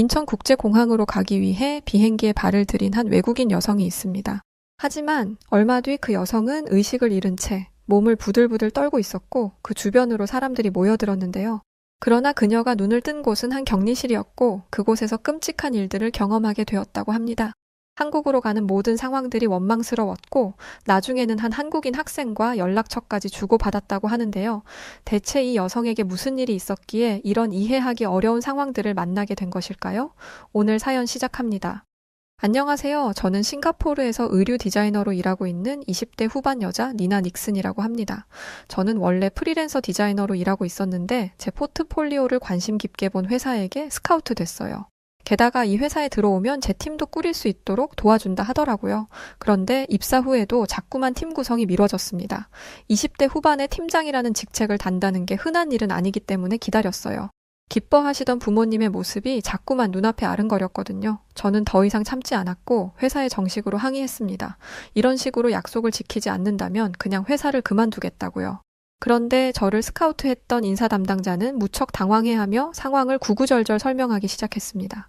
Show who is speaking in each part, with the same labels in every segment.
Speaker 1: 인천국제공항으로 가기 위해 비행기에 발을 들인 한 외국인 여성이 있습니다. 하지만 얼마 뒤 그 여성은 의식을 잃은 채 몸을 부들부들 떨고 있었고 그 주변으로 사람들이 모여들었는데요. 그러나 그녀가 눈을 뜬 곳은 한 격리실이었고 그곳에서 끔찍한 일들을 경험하게 되었다고 합니다. 한국으로 가는 모든 상황들이 원망스러웠고 나중에는 한 한국인 학생과 연락처까지 주고받았다고 하는데요. 대체 이 여성에게 무슨 일이 있었기에 이런 이해하기 어려운 상황들을 만나게 된 것일까요? 오늘 사연 시작합니다. 안녕하세요. 저는 싱가포르에서 의류 디자이너로 일하고 있는 20대 후반 여자 니나 닉슨이라고 합니다. 저는 원래 프리랜서 디자이너로 일하고 있었는데 제 포트폴리오를 관심 깊게 본 회사에게 스카우트 됐어요. 게다가 이 회사에 들어오면 제 팀도 꾸릴 수 있도록 도와준다 하더라고요. 그런데 입사 후에도 자꾸만 팀 구성이 미뤄졌습니다. 20대 후반에 팀장이라는 직책을 단다는 게 흔한 일은 아니기 때문에 기다렸어요. 기뻐하시던 부모님의 모습이 자꾸만 눈앞에 아른거렸거든요. 저는 더 이상 참지 않았고 회사에 정식으로 항의했습니다. 이런 식으로 약속을 지키지 않는다면 그냥 회사를 그만두겠다고요. 그런데 저를 스카우트했던 인사 담당자는 무척 당황해하며 상황을 구구절절 설명하기 시작했습니다.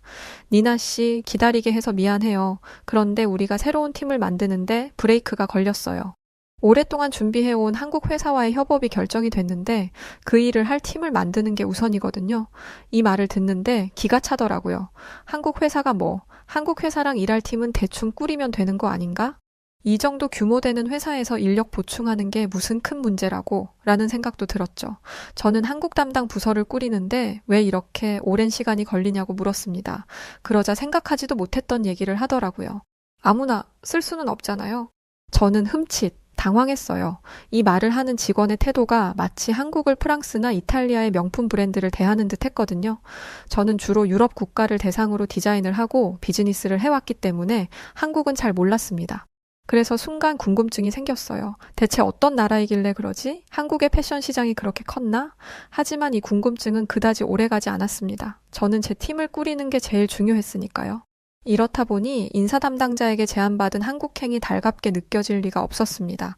Speaker 1: 니나 씨, 기다리게 해서 미안해요. 그런데 우리가 새로운 팀을 만드는데 브레이크가 걸렸어요. 오랫동안 준비해온 한국 회사와의 협업이 결정이 됐는데 그 일을 할 팀을 만드는 게 우선이거든요. 이 말을 듣는데 기가 차더라고요. 한국 회사가 뭐, 한국 회사랑 일할 팀은 대충 꾸리면 되는 거 아닌가? 이 정도 규모 되는 회사에서 인력 보충하는 게 무슨 큰 문제라고 라는 생각도 들었죠. 저는 한국 담당 부서를 꾸리는데 왜 이렇게 오랜 시간이 걸리냐고 물었습니다. 그러자 생각하지도 못했던 얘기를 하더라고요. 아무나 쓸 수는 없잖아요. 저는 흠칫 당황했어요. 이 말을 하는 직원의 태도가 마치 한국을 프랑스나 이탈리아의 명품 브랜드를 대하는 듯 했거든요. 저는 주로 유럽 국가를 대상으로 디자인을 하고 비즈니스를 해왔기 때문에 한국은 잘 몰랐습니다. 그래서 순간 궁금증이 생겼어요. 대체 어떤 나라이길래 그러지? 한국의 패션 시장이 그렇게 컸나? 하지만 이 궁금증은 그다지 오래가지 않았습니다. 저는 제 팀을 꾸리는 게 제일 중요했으니까요. 이렇다 보니 인사 담당자에게 제안받은 한국행이 달갑게 느껴질 리가 없었습니다.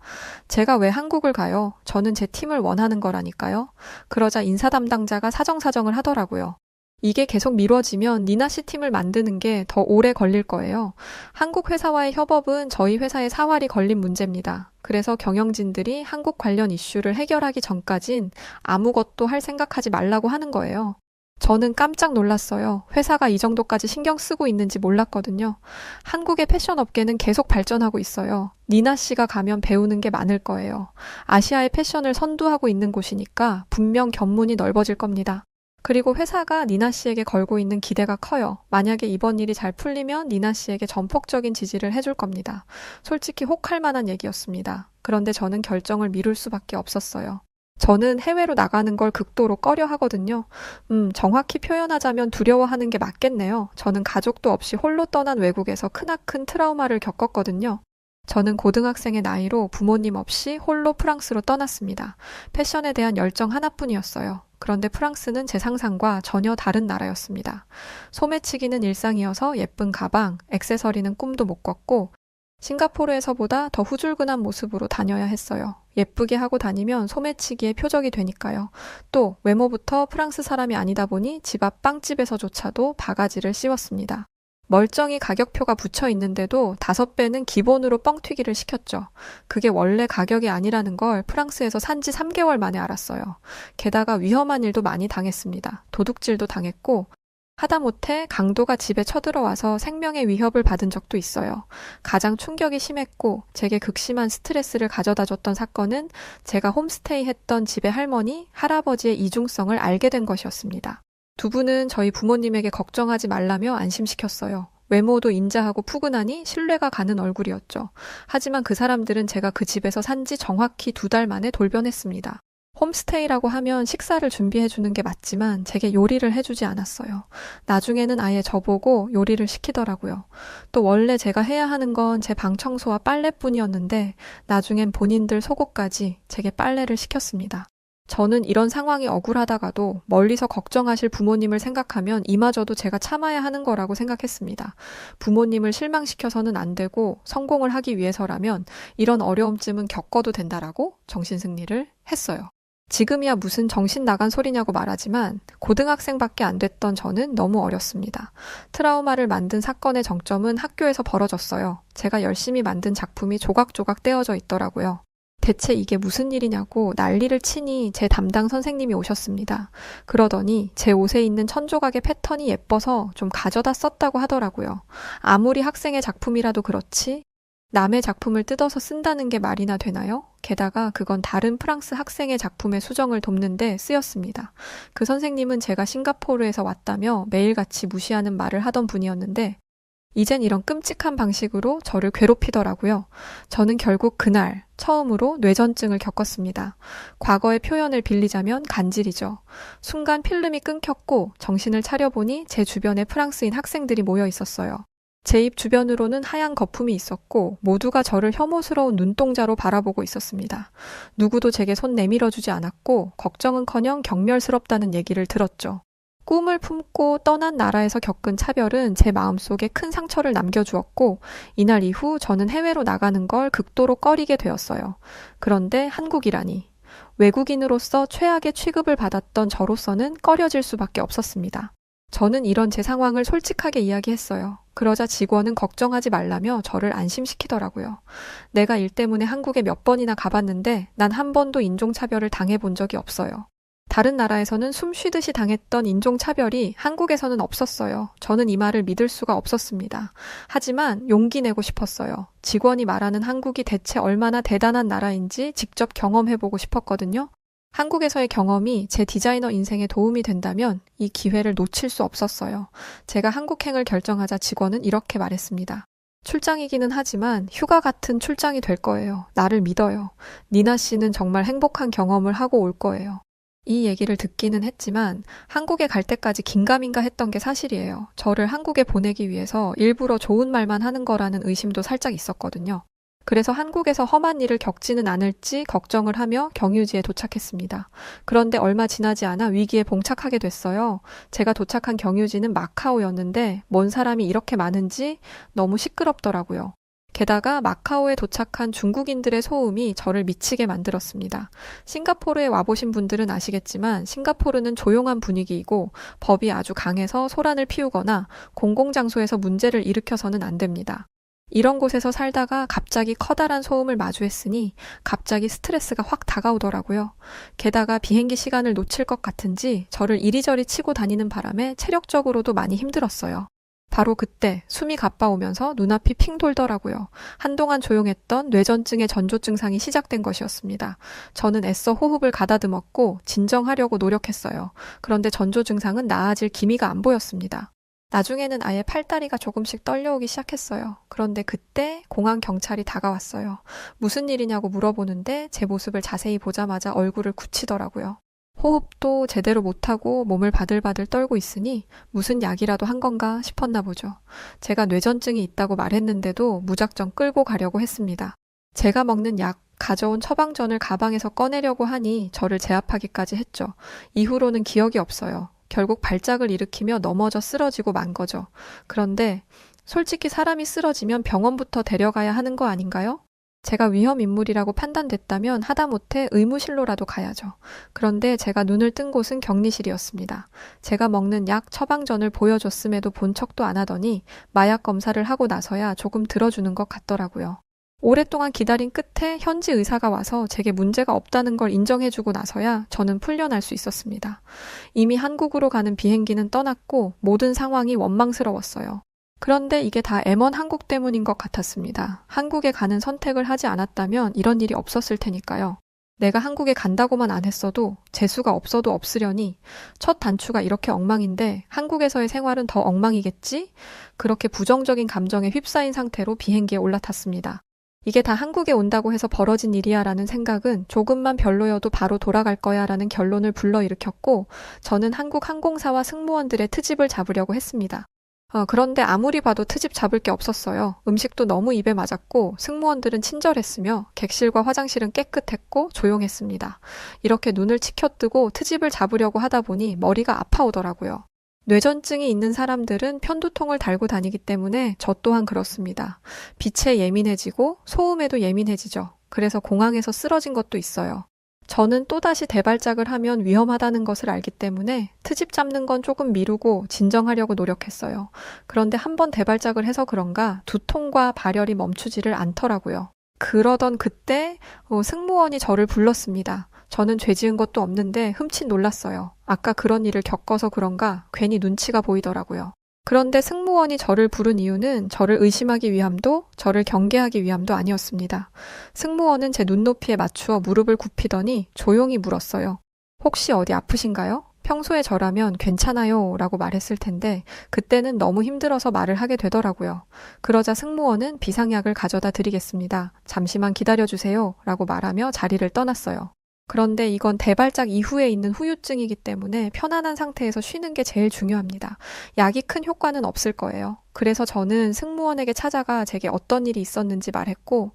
Speaker 1: 제가 왜 한국을 가요? 저는 제 팀을 원하는 거라니까요. 그러자 인사 담당자가 사정사정을 하더라고요. 이게 계속 미뤄지면 니나 씨 팀을 만드는 게 더 오래 걸릴 거예요. 한국 회사와의 협업은 저희 회사의 사활이 걸린 문제입니다. 그래서 경영진들이 한국 관련 이슈를 해결하기 전까진 아무것도 할 생각하지 말라고 하는 거예요. 저는 깜짝 놀랐어요. 회사가 이 정도까지 신경 쓰고 있는지 몰랐거든요. 한국의 패션 업계는 계속 발전하고 있어요. 니나 씨가 가면 배우는 게 많을 거예요. 아시아의 패션을 선두하고 있는 곳이니까 분명 견문이 넓어질 겁니다. 그리고 회사가 니나 씨에게 걸고 있는 기대가 커요. 만약에 이번 일이 잘 풀리면 니나 씨에게 전폭적인 지지를 해줄 겁니다. 솔직히 혹할 만한 얘기였습니다. 그런데 저는 결정을 미룰 수밖에 없었어요. 저는 해외로 나가는 걸 극도로 꺼려 하거든요. 음, 정확히 표현하자면 두려워하는 게 맞겠네요. 저는 가족도 없이 홀로 떠난 외국에서 크나큰 트라우마를 겪었거든요. 저는 고등학생의 나이로 부모님 없이 홀로 프랑스로 떠났습니다. 패션에 대한 열정 하나뿐이었어요. 그런데 프랑스는 제 상상과 전혀 다른 나라였습니다. 소매치기는 일상이어서 예쁜 가방, 액세서리는 꿈도 못 꿨고 싱가포르에서보다 더 후줄근한 모습으로 다녀야 했어요. 예쁘게 하고 다니면 소매치기의 표적이 되니까요. 또 외모부터 프랑스 사람이 아니다 보니 집 앞 빵집에서조차도 바가지를 씌웠습니다. 멀쩡히 가격표가 붙여 있는데도 다섯 배는 기본으로 뻥튀기를 시켰죠. 그게 원래 가격이 아니라는 걸 프랑스에서 산지 3개월 만에 알았어요. 게다가 위험한 일도 많이 당했습니다. 도둑질도 당했고 하다못해 강도가 집에 쳐들어와서 생명의 위협을 받은 적도 있어요. 가장 충격이 심했고 제게 극심한 스트레스를 가져다 줬던 사건은 제가 홈스테이 했던 집의 할머니, 할아버지의 이중성을 알게 된 것이었습니다. 두 분은 저희 부모님에게 걱정하지 말라며 안심시켰어요. 외모도 인자하고 푸근하니 신뢰가 가는 얼굴이었죠. 하지만 그 사람들은 제가 그 집에서 산 지 정확히 두 달 만에 돌변했습니다. 홈스테이라고 하면 식사를 준비해 주는 게 맞지만 제게 요리를 해주지 않았어요. 나중에는 아예 저보고 요리를 시키더라고요. 또 원래 제가 해야 하는 건 제 방 청소와 빨래뿐이었는데 나중엔 본인들 속옷까지 제게 빨래를 시켰습니다. 저는 이런 상황이 억울하다가도 멀리서 걱정하실 부모님을 생각하면 이마저도 제가 참아야 하는 거라고 생각했습니다. 부모님을 실망시켜서는 안 되고 성공을 하기 위해서라면 이런 어려움쯤은 겪어도 된다라고 정신승리를 했어요. 지금이야 무슨 정신 나간 소리냐고 말하지만 고등학생밖에 안 됐던 저는 너무 어렸습니다. 트라우마를 만든 사건의 정점은 학교에서 벌어졌어요. 제가 열심히 만든 작품이 조각조각 떼어져 있더라고요. 대체 이게 무슨 일이냐고 난리를 치니 제 담당 선생님이 오셨습니다. 그러더니 제 옷에 있는 천조각의 패턴이 예뻐서 좀 가져다 썼다고 하더라고요. 아무리 학생의 작품이라도 그렇지 남의 작품을 뜯어서 쓴다는 게 말이나 되나요? 게다가 그건 다른 프랑스 학생의 작품의 수정을 돕는데 쓰였습니다. 그 선생님은 제가 싱가포르에서 왔다며 매일같이 무시하는 말을 하던 분이었는데 이젠 이런 끔찍한 방식으로 저를 괴롭히더라고요. 저는 결국 그날 처음으로 뇌전증을 겪었습니다. 과거의 표현을 빌리자면 간질이죠. 순간 필름이 끊겼고 정신을 차려보니 제 주변에 프랑스인 학생들이 모여 있었어요. 제 입 주변으로는 하얀 거품이 있었고 모두가 저를 혐오스러운 눈동자로 바라보고 있었습니다. 누구도 제게 손 내밀어 주지 않았고 걱정은커녕 경멸스럽다는 얘기를 들었죠. 꿈을 품고 떠난 나라에서 겪은 차별은 제 마음속에 큰 상처를 남겨주었고, 이날 이후 저는 해외로 나가는 걸 극도로 꺼리게 되었어요. 그런데 한국이라니. 외국인으로서 최악의 취급을 받았던 저로서는 꺼려질 수밖에 없었습니다. 저는 이런 제 상황을 솔직하게 이야기했어요. 그러자 직원은 걱정하지 말라며 저를 안심시키더라고요. 내가 일 때문에 한국에 몇 번이나 가봤는데 난 한 번도 인종차별을 당해본 적이 없어요. 다른 나라에서는 숨 쉬듯이 당했던 인종차별이 한국에서는 없었어요. 저는 이 말을 믿을 수가 없었습니다. 하지만 용기 내고 싶었어요. 직원이 말하는 한국이 대체 얼마나 대단한 나라인지 직접 경험해보고 싶었거든요. 한국에서의 경험이 제 디자이너 인생에 도움이 된다면 이 기회를 놓칠 수 없었어요. 제가 한국행을 결정하자 직원은 이렇게 말했습니다. 출장이기는 하지만 휴가 같은 출장이 될 거예요. 나를 믿어요. 니나 씨는 정말 행복한 경험을 하고 올 거예요. 이 얘기를 듣기는 했지만 한국에 갈 때까지 긴가민가 했던 게 사실이에요. 저를 한국에 보내기 위해서 일부러 좋은 말만 하는 거라는 의심도 살짝 있었거든요. 그래서 한국에서 험한 일을 겪지는 않을지 걱정을 하며 경유지에 도착했습니다. 그런데 얼마 지나지 않아 위기에 봉착하게 됐어요. 제가 도착한 경유지는 마카오였는데 뭔 사람이 이렇게 많은지 너무 시끄럽더라고요. 게다가 마카오에 도착한 중국인들의 소음이 저를 미치게 만들었습니다. 싱가포르에 와보신 분들은 아시겠지만 싱가포르는 조용한 분위기이고 법이 아주 강해서 소란을 피우거나 공공장소에서 문제를 일으켜서는 안 됩니다. 이런 곳에서 살다가 갑자기 커다란 소음을 마주했으니 갑자기 스트레스가 확 다가오더라고요. 게다가 비행기 시간을 놓칠 것 같은지 저를 이리저리 치고 다니는 바람에 체력적으로도 많이 힘들었어요. 바로 그때 숨이 가빠오면서 눈앞이 핑 돌더라고요. 한동안 조용했던 뇌전증의 전조 증상이 시작된 것이었습니다. 저는 애써 호흡을 가다듬었고 진정하려고 노력했어요. 그런데 전조 증상은 나아질 기미가 안 보였습니다. 나중에는 아예 팔다리가 조금씩 떨려오기 시작했어요. 그런데 그때 공항 경찰이 다가왔어요. 무슨 일이냐고 물어보는데 제 모습을 자세히 보자마자 얼굴을 굳히더라고요. 호흡도 제대로 못하고 몸을 바들바들 떨고 있으니 무슨 약이라도 한 건가 싶었나 보죠. 제가 뇌전증이 있다고 말했는데도 무작정 끌고 가려고 했습니다. 제가 먹는 약, 가져온 처방전을 가방에서 꺼내려고 하니 저를 제압하기까지 했죠. 이후로는 기억이 없어요. 결국 발작을 일으키며 넘어져 쓰러지고 만 거죠. 그런데 솔직히 사람이 쓰러지면 병원부터 데려가야 하는 거 아닌가요? 제가 위험 인물이라고 판단됐다면 하다못해 의무실로라도 가야죠. 그런데 제가 눈을 뜬 곳은 격리실이었습니다. 제가 먹는 약 처방전을 보여줬음에도 본 척도 안 하더니 마약 검사를 하고 나서야 조금 들어주는 것 같더라고요. 오랫동안 기다린 끝에 현지 의사가 와서 제게 문제가 없다는 걸 인정해주고 나서야 저는 풀려날 수 있었습니다. 이미 한국으로 가는 비행기는 떠났고 모든 상황이 원망스러웠어요. 그런데 이게 다 M1 한국 때문인 것 같았습니다. 한국에 가는 선택을 하지 않았다면 이런 일이 없었을 테니까요. 내가 한국에 간다고만 안 했어도 재수가 없어도 없으려니 첫 단추가 이렇게 엉망인데 한국에서의 생활은 더 엉망이겠지? 그렇게 부정적인 감정에 휩싸인 상태로 비행기에 올라탔습니다. 이게 다 한국에 온다고 해서 벌어진 일이야 라는 생각은 조금만 별로여도 바로 돌아갈 거야 라는 결론을 불러일으켰고 저는 한국 항공사와 승무원들의 트집을 잡으려고 했습니다. 어, 그런데 아무리 봐도 트집 잡을 게 없었어요. 음식도 너무 입에 맞았고 승무원들은 친절했으며 객실과 화장실은 깨끗했고 조용했습니다. 이렇게 눈을 치켜뜨고 트집을 잡으려고 하다 보니 머리가 아파오더라고요. 뇌전증이 있는 사람들은 편두통을 달고 다니기 때문에 저 또한 그렇습니다. 빛에 예민해지고 소음에도 예민해지죠. 그래서 공항에서 쓰러진 것도 있어요. 저는 또다시 대발작을 하면 위험하다는 것을 알기 때문에 트집 잡는 건 조금 미루고 진정하려고 노력했어요. 그런데 한 번 대발작을 해서 그런가 두통과 발열이 멈추지를 않더라고요. 그러던 그때 어, 승무원이 저를 불렀습니다. 저는 죄 지은 것도 없는데 흠칫 놀랐어요. 아까 그런 일을 겪어서 그런가 괜히 눈치가 보이더라고요. 그런데 승무원이 저를 부른 이유는 저를 의심하기 위함도 저를 경계하기 위함도 아니었습니다. 승무원은 제 눈높이에 맞추어 무릎을 굽히더니 조용히 물었어요. 혹시 어디 아프신가요? 평소에 저라면 괜찮아요 라고 말했을 텐데 그때는 너무 힘들어서 말을 하게 되더라고요. 그러자 승무원은 비상약을 가져다 드리겠습니다. 잠시만 기다려주세요 라고 말하며 자리를 떠났어요. 그런데 이건 대발작 이후에 있는 후유증이기 때문에 편안한 상태에서 쉬는 게 제일 중요합니다. 약이 큰 효과는 없을 거예요. 그래서 저는 승무원에게 찾아가 제게 어떤 일이 있었는지 말했고,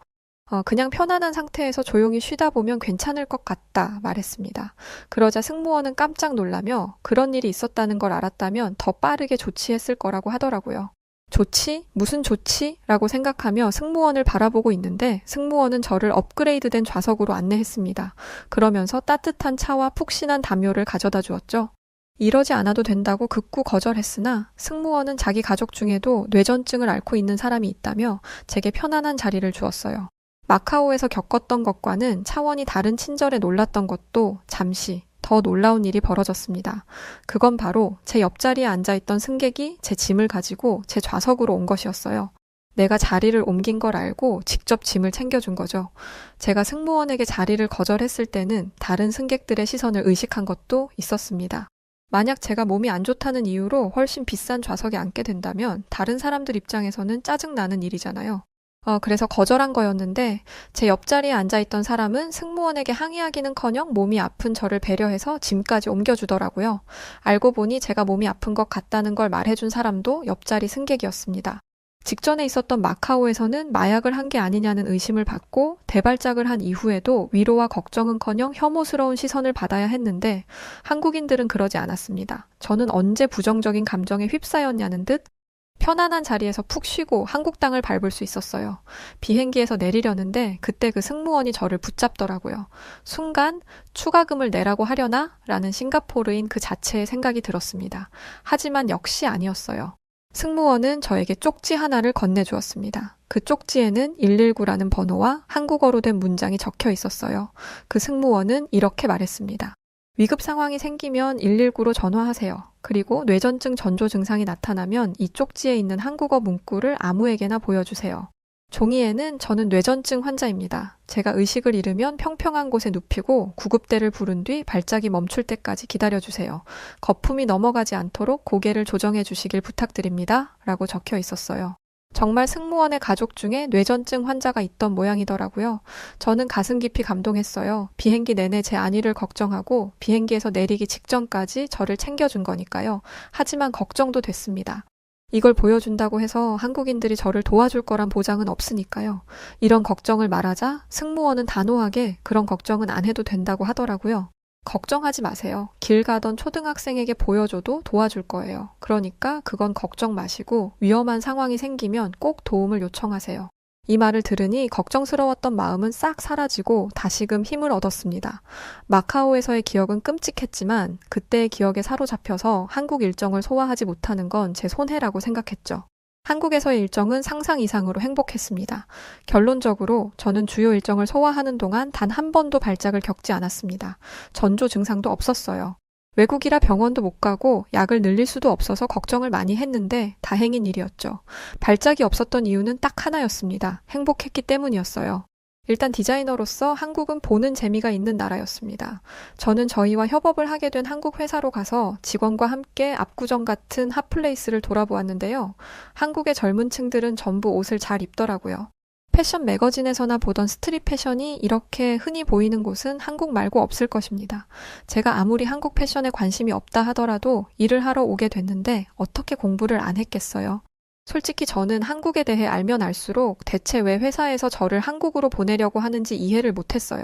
Speaker 1: 어, 그냥 편안한 상태에서 조용히 쉬다 보면 괜찮을 것 같다 말했습니다. 그러자 승무원은 깜짝 놀라며 그런 일이 있었다는 걸 알았다면 더 빠르게 조치했을 거라고 하더라고요. 좋지? 무슨 좋지? 라고 생각하며 승무원을 바라보고 있는데 승무원은 저를 업그레이드된 좌석으로 안내했습니다. 그러면서 따뜻한 차와 푹신한 담요를 가져다 주었죠. 이러지 않아도 된다고 극구 거절했으나 승무원은 자기 가족 중에도 뇌전증을 앓고 있는 사람이 있다며 제게 편안한 자리를 주었어요. 마카오에서 겪었던 것과는 차원이 다른 친절에 놀랐던 것도 잠시 더 놀라운 일이 벌어졌습니다. 그건 바로 제 옆자리에 앉아있던 승객이 제 짐을 가지고 제 좌석으로 온 것이었어요. 내가 자리를 옮긴 걸 알고 직접 짐을 챙겨준 거죠. 제가 승무원에게 자리를 거절했을 때는 다른 승객들의 시선을 의식한 것도 있었습니다. 만약 제가 몸이 안 좋다는 이유로 훨씬 비싼 좌석에 앉게 된다면 다른 사람들 입장에서는 짜증나는 일이잖아요. 어, 그래서 거절한 거였는데 제 옆자리에 앉아있던 사람은 승무원에게 항의하기는커녕 몸이 아픈 저를 배려해서 짐까지 옮겨주더라고요. 알고 보니 제가 몸이 아픈 것 같다는 걸 말해준 사람도 옆자리 승객이었습니다. 직전에 있었던 마카오에서는 마약을 한 게 아니냐는 의심을 받고 대발작을 한 이후에도 위로와 걱정은커녕 혐오스러운 시선을 받아야 했는데 한국인들은 그러지 않았습니다. 저는 언제 부정적인 감정에 휩싸였냐는 듯 편안한 자리에서 푹 쉬고 한국 땅을 밟을 수 있었어요. 비행기에서 내리려는데 그때 그 승무원이 저를 붙잡더라고요. 순간 추가금을 내라고 하려나? 라는 싱가포르인 그 자체의 생각이 들었습니다. 하지만 역시 아니었어요. 승무원은 저에게 쪽지 하나를 건네주었습니다. 그 쪽지에는 119라는 번호와 한국어로 된 문장이 적혀 있었어요. 그 승무원은 이렇게 말했습니다. 위급 상황이 생기면 119로 전화하세요. 그리고 뇌전증 전조 증상이 나타나면 이 쪽지에 있는 한국어 문구를 아무에게나 보여주세요. 종이에는 저는 뇌전증 환자입니다. 제가 의식을 잃으면 평평한 곳에 눕히고 구급대를 부른 뒤 발작이 멈출 때까지 기다려주세요. 거품이 넘어가지 않도록 고개를 조정해 주시길 부탁드립니다. 라고 적혀 있었어요. 정말 승무원의 가족 중에 뇌전증 환자가 있던 모양이더라고요. 저는 가슴 깊이 감동했어요. 비행기 내내 제 안위를 걱정하고 비행기에서 내리기 직전까지 저를 챙겨준 거니까요. 하지만 걱정도 됐습니다. 이걸 보여준다고 해서 한국인들이 저를 도와줄 거란 보장은 없으니까요. 이런 걱정을 말하자 승무원은 단호하게 그런 걱정은 안 해도 된다고 하더라고요. 걱정하지 마세요. 길 가던 초등학생에게 보여줘도 도와줄 거예요. 그러니까 그건 걱정 마시고 위험한 상황이 생기면 꼭 도움을 요청하세요. 이 말을 들으니 걱정스러웠던 마음은 싹 사라지고 다시금 힘을 얻었습니다. 마카오에서의 기억은 끔찍했지만 그때의 기억에 사로잡혀서 한국 일정을 소화하지 못하는 건 제 손해라고 생각했죠. 한국에서의 일정은 상상 이상으로 행복했습니다. 결론적으로 저는 주요 일정을 소화하는 동안 단 한 번도 발작을 겪지 않았습니다. 전조 증상도 없었어요. 외국이라 병원도 못 가고 약을 늘릴 수도 없어서 걱정을 많이 했는데 다행인 일이었죠. 발작이 없었던 이유는 딱 하나였습니다. 행복했기 때문이었어요. 일단 디자이너로서 한국은 보는 재미가 있는 나라였습니다. 저는 저희와 협업을 하게 된 한국 회사로 가서 직원과 함께 압구정 같은 핫플레이스를 돌아보았는데요. 한국의 젊은 층들은 전부 옷을 잘 입더라고요. 패션 매거진에서나 보던 스트릿 패션이 이렇게 흔히 보이는 곳은 한국 말고 없을 것입니다. 제가 아무리 한국 패션에 관심이 없다 하더라도 일을 하러 오게 됐는데 어떻게 공부를 안 했겠어요? 솔직히 저는 한국에 대해 알면 알수록 대체 왜 회사에서 저를 한국으로 보내려고 하는지 이해를 못했어요.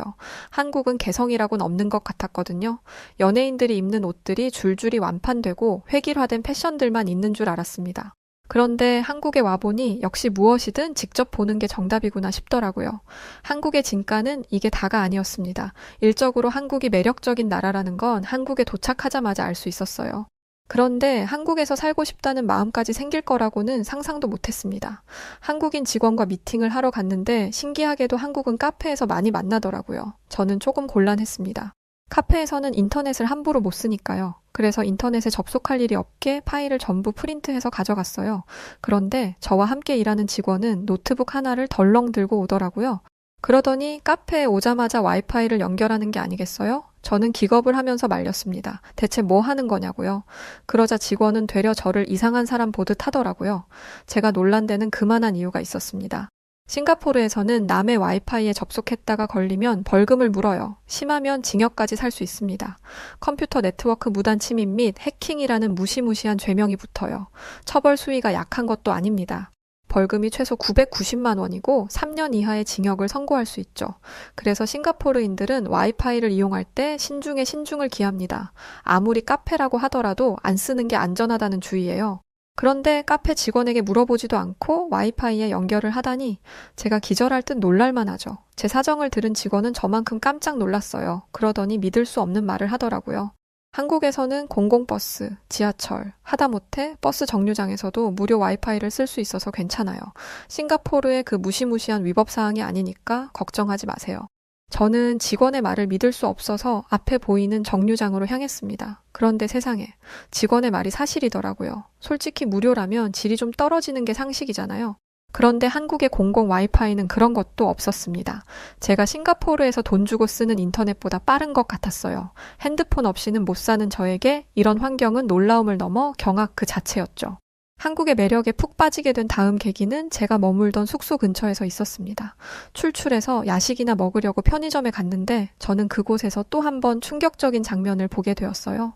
Speaker 1: 한국은 개성이라고는 없는 것 같았거든요. 연예인들이 입는 옷들이 줄줄이 완판되고 획일화된 패션들만 있는 줄 알았습니다. 그런데 한국에 와보니 역시 무엇이든 직접 보는 게 정답이구나 싶더라고요. 한국의 진가는 이게 다가 아니었습니다. 일적으로 한국이 매력적인 나라라는 건 한국에 도착하자마자 알 수 있었어요. 그런데 한국에서 살고 싶다는 마음까지 생길 거라고는 상상도 못했습니다. 한국인 직원과 미팅을 하러 갔는데 신기하게도 한국은 카페에서 많이 만나더라고요. 저는 조금 곤란했습니다. 카페에서는 인터넷을 함부로 못 쓰니까요. 그래서 인터넷에 접속할 일이 없게 파일을 전부 프린트해서 가져갔어요. 그런데 저와 함께 일하는 직원은 노트북 하나를 덜렁 들고 오더라고요. 그러더니 카페에 오자마자 와이파이를 연결하는 게 아니겠어요? 저는 기겁을 하면서 말렸습니다. 대체 뭐 하는 거냐고요. 그러자 직원은 되려 저를 이상한 사람 보듯 하더라고요. 제가 놀란 데는 그만한 이유가 있었습니다. 싱가포르에서는 남의 와이파이에 접속했다가 걸리면 벌금을 물어요. 심하면 징역까지 살 수 있습니다. 컴퓨터 네트워크 무단 침입 및 해킹이라는 무시무시한 죄명이 붙어요. 처벌 수위가 약한 것도 아닙니다. 벌금이 최소 990만 원이고 3년 이하의 징역을 선고할 수 있죠. 그래서 싱가포르인들은 와이파이를 이용할 때 신중에 신중을 기합니다. 아무리 카페라고 하더라도 안 쓰는 게 안전하다는 주의예요. 그런데 카페 직원에게 물어보지도 않고 와이파이에 연결을 하다니 제가 기절할 듯 놀랄만 하죠. 제 사정을 들은 직원은 저만큼 깜짝 놀랐어요. 그러더니 믿을 수 없는 말을 하더라고요. 한국에서는 공공버스, 지하철, 하다못해 버스 정류장에서도 무료 와이파이를 쓸 수 있어서 괜찮아요. 싱가포르의 그 무시무시한 위법 사항이 아니니까 걱정하지 마세요. 저는 직원의 말을 믿을 수 없어서 앞에 보이는 정류장으로 향했습니다. 그런데 세상에, 직원의 말이 사실이더라고요. 솔직히 무료라면 질이 좀 떨어지는 게 상식이잖아요. 그런데 한국의 공공 와이파이는 그런 것도 없었습니다. 제가 싱가포르에서 돈 주고 쓰는 인터넷보다 빠른 것 같았어요. 핸드폰 없이는 못 사는 저에게 이런 환경은 놀라움을 넘어 경악 그 자체였죠. 한국의 매력에 푹 빠지게 된 다음 계기는 제가 머물던 숙소 근처에서 있었습니다. 출출해서 야식이나 먹으려고 편의점에 갔는데 저는 그곳에서 또 한 번 충격적인 장면을 보게 되었어요.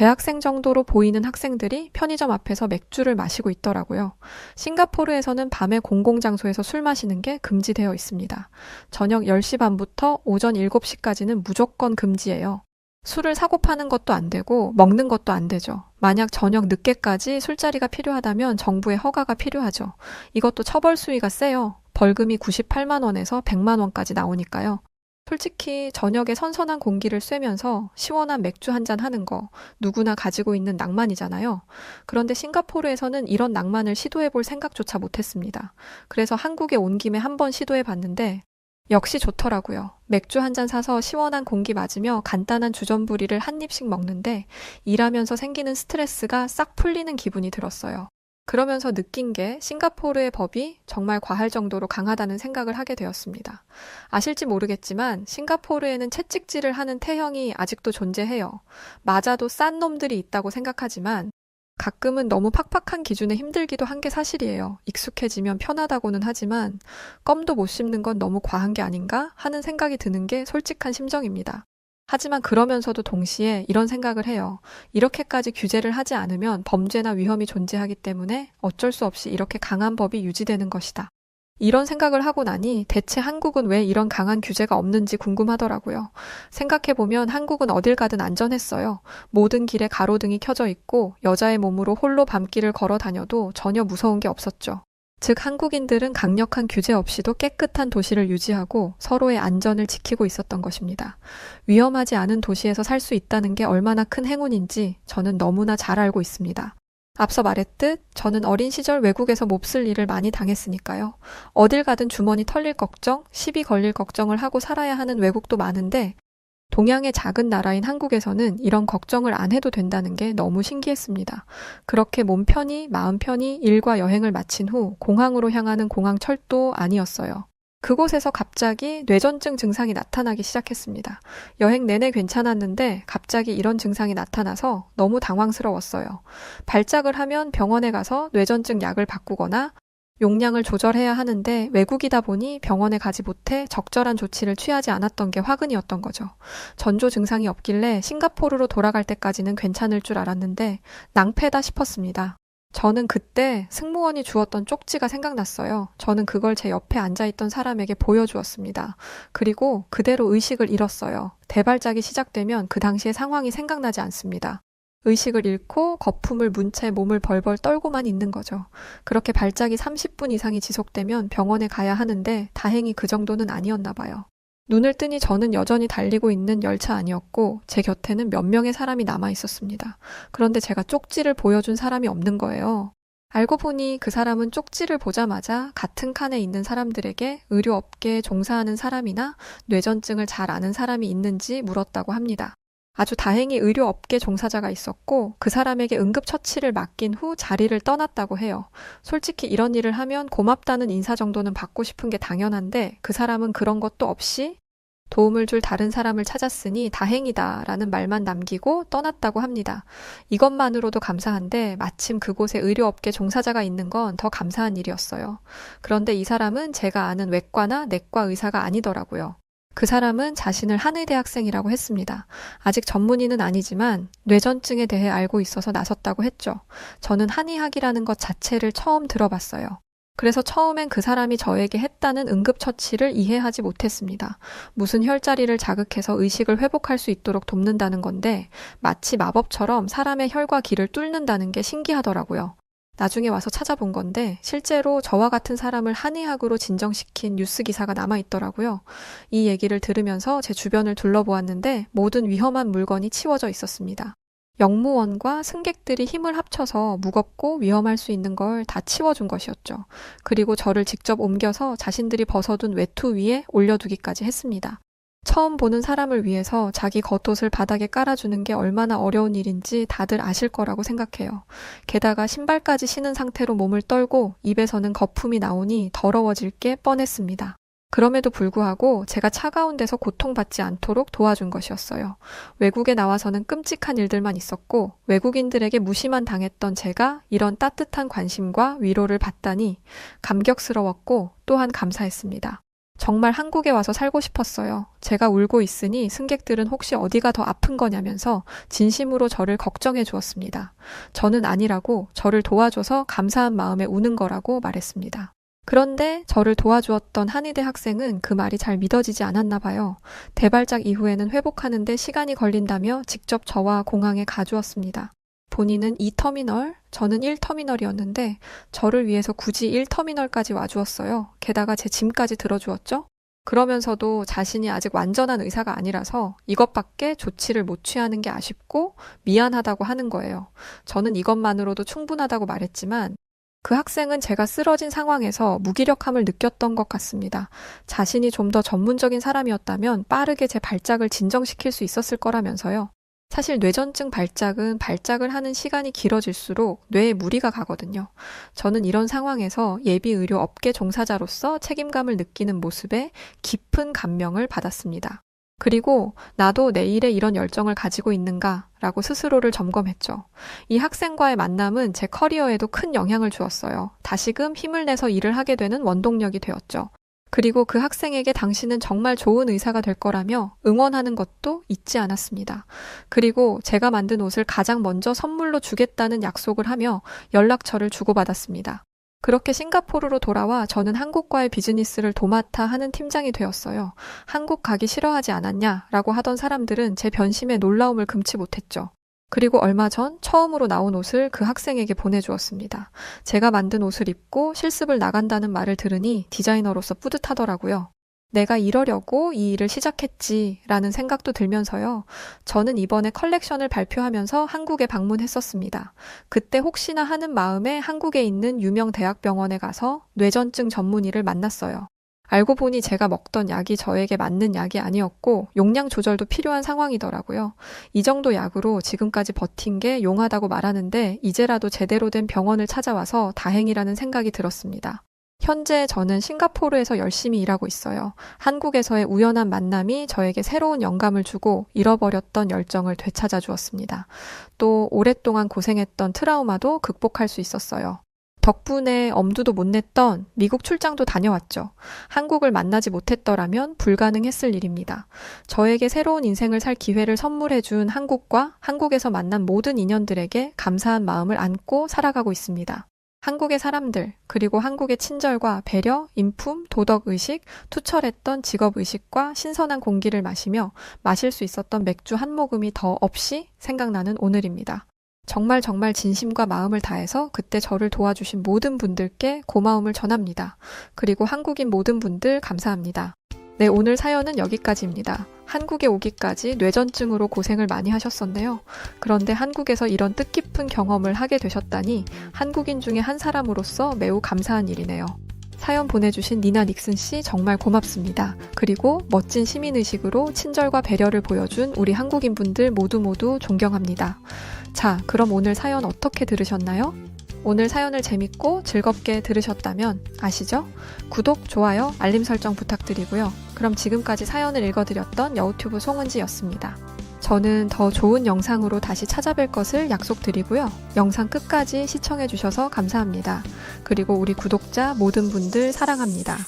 Speaker 1: 대학생 정도로 보이는 학생들이 편의점 앞에서 맥주를 마시고 있더라고요. 싱가포르에서는 밤에 공공장소에서 술 마시는 게 금지되어 있습니다. 저녁 10시 반부터 오전 7시까지는 무조건 금지예요. 술을 사고 파는 것도 안 되고 먹는 것도 안 되죠. 만약 저녁 늦게까지 술자리가 필요하다면 정부의 허가가 필요하죠. 이것도 처벌 수위가 세요. 벌금이 98만 원에서 100만 원까지 나오니까요. 솔직히 저녁에 선선한 공기를 쐬면서 시원한 맥주 한 잔 하는 거 누구나 가지고 있는 낭만이잖아요. 그런데 싱가포르에서는 이런 낭만을 시도해 볼 생각조차 못했습니다. 그래서 한국에 온 김에 한번 시도해 봤는데 역시 좋더라고요. 맥주 한 잔 사서 시원한 공기 맞으며 간단한 주전부리를 한 입씩 먹는데 일하면서 생기는 스트레스가 싹 풀리는 기분이 들었어요. 그러면서 느낀 게 싱가포르의 법이 정말 과할 정도로 강하다는 생각을 하게 되었습니다. 아실지 모르겠지만 싱가포르에는 채찍질을 하는 태형이 아직도 존재해요. 맞아도 싼 놈들이 있다고 생각하지만 가끔은 너무 팍팍한 기준에 힘들기도 한 게 사실이에요. 익숙해지면 편하다고는 하지만 껌도 못 씹는 건 너무 과한 게 아닌가 하는 생각이 드는 게 솔직한 심정입니다. 하지만 그러면서도 동시에 이런 생각을 해요. 이렇게까지 규제를 하지 않으면 범죄나 위험이 존재하기 때문에 어쩔 수 없이 이렇게 강한 법이 유지되는 것이다. 이런 생각을 하고 나니 대체 한국은 왜 이런 강한 규제가 없는지 궁금하더라고요. 생각해보면 한국은 어딜 가든 안전했어요. 모든 길에 가로등이 켜져 있고 여자의 몸으로 홀로 밤길을 걸어 다녀도 전혀 무서운 게 없었죠. 즉 한국인들은 강력한 규제 없이도 깨끗한 도시를 유지하고 서로의 안전을 지키고 있었던 것입니다. 위험하지 않은 도시에서 살 수 있다는 게 얼마나 큰 행운인지 저는 너무나 잘 알고 있습니다. 앞서 말했듯 저는 어린 시절 외국에서 몹쓸 일을 많이 당했으니까요. 어딜 가든 주머니 털릴 걱정, 시비 걸릴 걱정을 하고 살아야 하는 외국도 많은데 동양의 작은 나라인 한국에서는 이런 걱정을 안 해도 된다는 게 너무 신기했습니다. 그렇게 몸 편히, 마음 편히 일과 여행을 마친 후 공항으로 향하는 공항 철도 아니었어요. 그곳에서 갑자기 뇌전증 증상이 나타나기 시작했습니다. 여행 내내 괜찮았는데 갑자기 이런 증상이 나타나서 너무 당황스러웠어요. 발작을 하면 병원에 가서 뇌전증 약을 바꾸거나 용량을 조절해야 하는데 외국이다 보니 병원에 가지 못해 적절한 조치를 취하지 않았던 게 화근이었던 거죠. 전조 증상이 없길래 싱가포르로 돌아갈 때까지는 괜찮을 줄 알았는데 낭패다 싶었습니다. 저는 그때 승무원이 주었던 쪽지가 생각났어요. 저는 그걸 제 옆에 앉아있던 사람에게 보여주었습니다. 그리고 그대로 의식을 잃었어요. 대발작이 시작되면 그 당시의 상황이 생각나지 않습니다. 의식을 잃고 거품을 문 채 몸을 벌벌 떨고만 있는 거죠. 그렇게 발작이 30분 이상이 지속되면 병원에 가야 하는데 다행히 그 정도는 아니었나 봐요. 눈을 뜨니 저는 여전히 달리고 있는 열차 아니었고 제 곁에는 몇 명의 사람이 남아 있었습니다. 그런데 제가 쪽지를 보여준 사람이 없는 거예요. 알고 보니 그 사람은 쪽지를 보자마자 같은 칸에 있는 사람들에게 의료업계에 종사하는 사람이나 뇌전증을 잘 아는 사람이 있는지 물었다고 합니다. 아주 다행히 의료업계 종사자가 있었고 그 사람에게 응급처치를 맡긴 후 자리를 떠났다고 해요. 솔직히 이런 일을 하면 고맙다는 인사 정도는 받고 싶은 게 당연한데 그 사람은 그런 것도 없이 도움을 줄 다른 사람을 찾았으니 다행이다 라는 말만 남기고 떠났다고 합니다. 이것만으로도 감사한데 마침 그곳에 의료업계 종사자가 있는 건 더 감사한 일이었어요. 그런데 이 사람은 제가 아는 외과나 내과 의사가 아니더라고요. 그 사람은 자신을 한의대 학생이라고 했습니다. 아직 전문의는 아니지만 뇌전증에 대해 알고 있어서 나섰다고 했죠. 저는 한의학이라는 것 자체를 처음 들어봤어요. 그래서 처음엔 그 사람이 저에게 했다는 응급처치를 이해하지 못했습니다. 무슨 혈자리를 자극해서 의식을 회복할 수 있도록 돕는다는 건데 마치 마법처럼 사람의 혈과 기를 뚫는다는 게 신기하더라고요. 나중에 와서 찾아본 건데 실제로 저와 같은 사람을 한의학으로 진정시킨 뉴스 기사가 남아 있더라고요. 이 얘기를 들으면서 제 주변을 둘러보았는데 모든 위험한 물건이 치워져 있었습니다. 영무원과 승객들이 힘을 합쳐서 무겁고 위험할 수 있는 걸 다 치워준 것이었죠. 그리고 저를 직접 옮겨서 자신들이 벗어둔 외투 위에 올려두기까지 했습니다. 처음 보는 사람을 위해서 자기 겉옷을 바닥에 깔아주는 게 얼마나 어려운 일인지 다들 아실 거라고 생각해요. 게다가 신발까지 신은 상태로 몸을 떨고 입에서는 거품이 나오니 더러워질 게 뻔했습니다. 그럼에도 불구하고 제가 차가운 데서 고통받지 않도록 도와준 것이었어요. 외국에 나와서는 끔찍한 일들만 있었고 외국인들에게 무시만 당했던 제가 이런 따뜻한 관심과 위로를 받다니 감격스러웠고 또한 감사했습니다. 정말 한국에 와서 살고 싶었어요. 제가 울고 있으니 승객들은 혹시 어디가 더 아픈 거냐면서 진심으로 저를 걱정해 주었습니다. 저는 아니라고 저를 도와줘서 감사한 마음에 우는 거라고 말했습니다. 그런데 저를 도와주었던 한의대 학생은 그 말이 잘 믿어지지 않았나 봐요. 대발작 이후에는 회복하는데 시간이 걸린다며 직접 저와 공항에 가주었습니다. 본인은 2터미널, 저는 1터미널이었는데 저를 위해서 굳이 1터미널까지 와주었어요. 게다가 제 짐까지 들어주었죠. 그러면서도 자신이 아직 완전한 의사가 아니라서 이것밖에 조치를 못 취하는 게 아쉽고 미안하다고 하는 거예요. 저는 이것만으로도 충분하다고 말했지만 그 학생은 제가 쓰러진 상황에서 무기력함을 느꼈던 것 같습니다. 자신이 좀 더 전문적인 사람이었다면 빠르게 제 발작을 진정시킬 수 있었을 거라면서요. 사실 뇌전증 발작은 발작을 하는 시간이 길어질수록 뇌에 무리가 가거든요. 저는 이런 상황에서 예비 의료 업계 종사자로서 책임감을 느끼는 모습에 깊은 감명을 받았습니다. 그리고 나도 내일에 이런 열정을 가지고 있는가 라고 스스로를 점검했죠. 이 학생과의 만남은 제 커리어에도 큰 영향을 주었어요. 다시금 힘을 내서 일을 하게 되는 원동력이 되었죠. 그리고 그 학생에게 당신은 정말 좋은 의사가 될 거라며 응원하는 것도 잊지 않았습니다. 그리고 제가 만든 옷을 가장 먼저 선물로 주겠다는 약속을 하며 연락처를 주고받았습니다. 그렇게 싱가포르로 돌아와 저는 한국과의 비즈니스를 도맡아 하는 팀장이 되었어요. 한국 가기 싫어하지 않았냐? 라고 하던 사람들은 제 변심에 놀라움을 금치 못했죠. 그리고 얼마 전 처음으로 나온 옷을 그 학생에게 보내주었습니다. 제가 만든 옷을 입고 실습을 나간다는 말을 들으니 디자이너로서 뿌듯하더라고요. 내가 이러려고 이 일을 시작했지라는 생각도 들면서요. 저는 이번에 컬렉션을 발표하면서 한국에 방문했었습니다. 그때 혹시나 하는 마음에 한국에 있는 유명 대학병원에 가서 뇌전증 전문의를 만났어요. 알고 보니 제가 먹던 약이 저에게 맞는 약이 아니었고 용량 조절도 필요한 상황이더라고요. 이 정도 약으로 지금까지 버틴 게 용하다고 말하는데 이제라도 제대로 된 병원을 찾아와서 다행이라는 생각이 들었습니다. 현재 저는 싱가포르에서 열심히 일하고 있어요. 한국에서의 우연한 만남이 저에게 새로운 영감을 주고 잃어버렸던 열정을 되찾아 주었습니다. 또 오랫동안 고생했던 트라우마도 극복할 수 있었어요. 덕분에 엄두도 못 냈던 미국 출장도 다녀왔죠. 한국을 만나지 못했더라면 불가능했을 일입니다. 저에게 새로운 인생을 살 기회를 선물해준 한국과 한국에서 만난 모든 인연들에게 감사한 마음을 안고 살아가고 있습니다. 한국의 사람들, 그리고 한국의 친절과 배려, 인품, 도덕의식, 투철했던 직업의식과 신선한 공기를 마시며 마실 수 있었던 맥주 한 모금이 더 없이 생각나는 오늘입니다. 정말 정말 진심과 마음을 다해서 그때 저를 도와주신 모든 분들께 고마움을 전합니다. 그리고 한국인 모든 분들 감사합니다. 네, 오늘 사연은 여기까지입니다. 한국에 오기까지 뇌전증으로 고생을 많이 하셨었네요. 그런데 한국에서 이런 뜻깊은 경험을 하게 되셨다니 한국인 중에 한 사람으로서 매우 감사한 일이네요. 사연 보내주신 니나 닉슨 씨 정말 고맙습니다. 그리고 멋진 시민의식으로 친절과 배려를 보여준 우리 한국인 분들 모두 모두 존경합니다. 자, 그럼 오늘 사연 어떻게 들으셨나요? 오늘 사연을 재밌고 즐겁게 들으셨다면 아시죠? 구독, 좋아요, 알림 설정 부탁드리고요. 그럼 지금까지 사연을 읽어드렸던 여우튜브 송은지였습니다. 저는 더 좋은 영상으로 다시 찾아뵐 것을 약속드리고요. 영상 끝까지 시청해주셔서 감사합니다. 그리고 우리 구독자 모든 분들 사랑합니다.